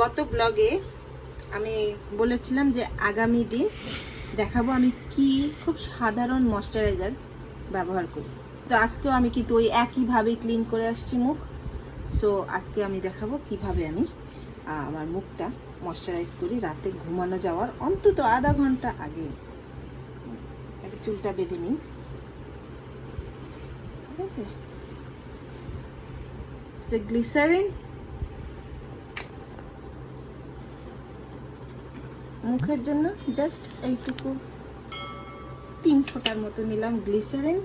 গত ব্লগে আমি বলেছিলাম যে আগামী দিন দেখাবো আমি কি খুব সাধারণ ময়শ্চারাইজার ব্যবহার করি। তো আজকেও আমি কিন্তু ওই একইভাবে ক্লিন করে আসছি মুখ। সো আজকে আমি দেখাবো কীভাবে আমি আমার মুখটা ময়শ্চারাইজ করি রাতে ঘুমানো যাওয়ার অন্তত আধা ঘণ্টা আগে। একটা চুলটা বেঁধে নিই। ঠিক আছে? গ্লিসারিন মুখের জন্য জাস্ট এইটুকু তিন ফোঁটার মতো নিলাম গ্লিসারিন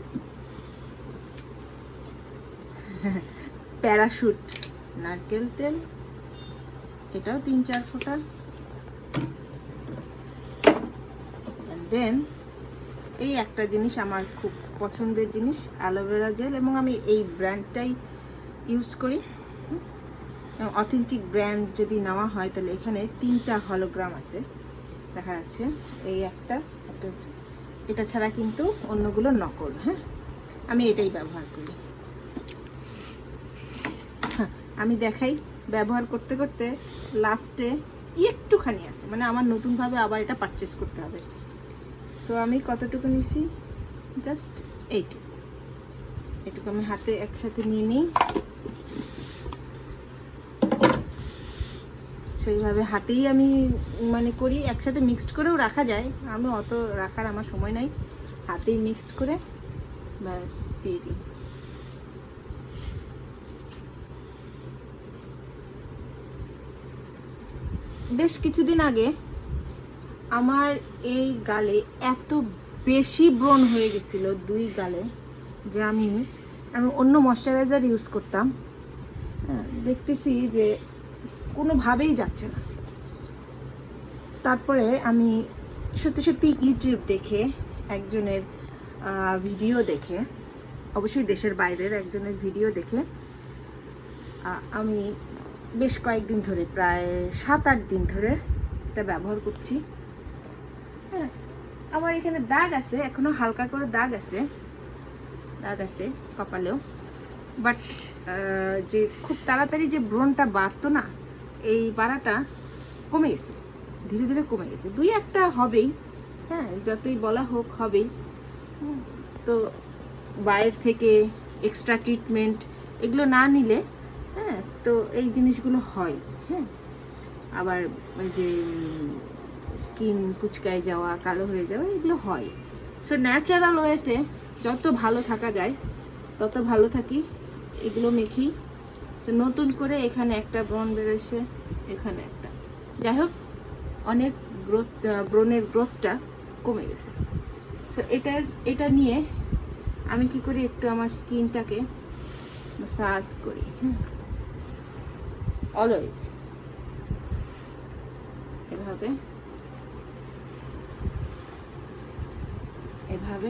প্যারাশুট নারকেল তেল, এটাও তিন চার ফোঁটা দেন এই একটা জিনিস আমার খুব পছন্দের জিনিস অ্যালোভেরা জেল এবং আমি এই ব্র্যান্ডটাই ইউজ করি। অথেন্টিক ব্র্যান্ড যদি নেওয়া হয়, তাহলে এখানে তিনটা হলোগ্রাম আছে। দেখা যাচ্ছে এই একটা এটা ছাড়া কিন্তু অন্যগুলো নকল হ্যাঁ? আমি এটাই ব্যবহার করি। হ্যাঁ, আমি দেখাই ব্যবহার করতে করতে লাস্টে একটুখানি আছে মানে আমার নতুনভাবে আবার এটা পারচেস করতে হবে। সো আমি কতটুকু নিছি? জাস্ট এইটুকু। এটুকু আমি হাতে একসাথে নিয়ে নিই। সেইভাবে হাতেই আমি মানে করি একসাথে মিক্সড করেও রাখা যায়। আমি অত রাখার আমার সময় নাই। হাতেই মিক্সড করে ব্যাস দিয়ে দিই। বেশ কিছুদিন আগে আমার এই গালে এত বেশি ব্রণ হয়ে গেছিল দুই গালে যে আমি আমি অন্য ময়শ্চারাইজার ইউজ করতাম। হ্যাঁ, দেখতেছি যে কোনোভাবেই যাচ্ছে না। তারপরে আমি সত্যি সত্যি ইউটিউব দেখে, একজনের ভিডিও দেখে, অবশ্যই দেশের বাইরের একজনের ভিডিও দেখে আমি বেশ কয়েকদিন ধরে, প্রায় সাত আট দিন ধরে এটা ব্যবহার করছি। হ্যাঁ আমার এখানে দাগ আছে, এখনও হালকা করে দাগ আছে দাগ আছে কপালেও। বাট যে খুব তাড়াতাড়ি যে ব্রণটা বাড়তো না এই বাড়াটা কমে গেছে, ধীরে ধীরে কমে গেছে। দুই একটা হবেই হ্যাঁ যতই বলা হোক হবেই। তো বাইরের থেকে এক্সট্রা ট্রিটমেন্ট এগুলো না নিলে হ্যাঁ তো এই জিনিসগুলো হয় হ্যাঁ। আবার যে, স্কিন কুচকায় যাওয়া, কালো হয়ে যাওয়া, এগুলো হয়। সো ন্যাচারাল ওয়েতে যত ভালো থাকা যায়, তত ভালো থাকি, এগুলো মেখি তো নতুন করে এখানে একটা ব্রণ বেরোয়েছে এখানে একটা। যাই হোক অনেক গ্রোথ ব্রণের গ্রোথটা কমে গেছে। তো এটা এটা নিয়ে আমি কি করি, একটু আমার স্কিনটাকে মাসাজ করি হ্যাঁ অলওয়েজ এভাবে এভাবে। এভাবে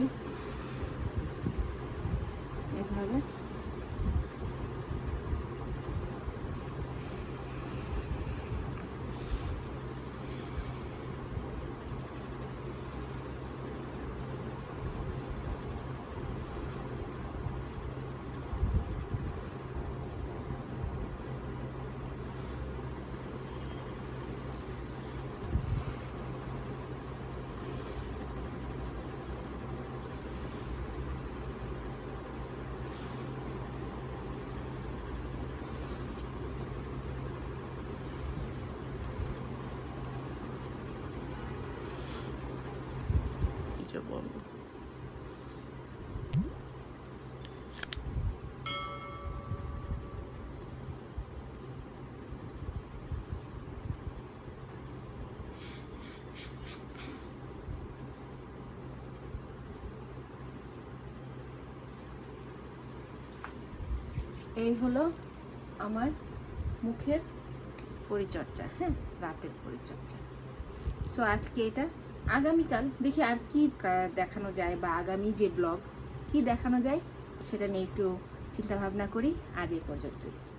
বলব। এই হলো আমার মুখের পরিচর্যা হ্যাঁ রাতের পরিচর্যা। সো আজকে এটা আগামীকাল দেখি আর কি দেখানো যায় বা আগামী যে ব্লগ কি দেখানো যায়, সেটা নিয়ে একটু চিন্তাভাবনা করি আজ এই পর্যন্তই।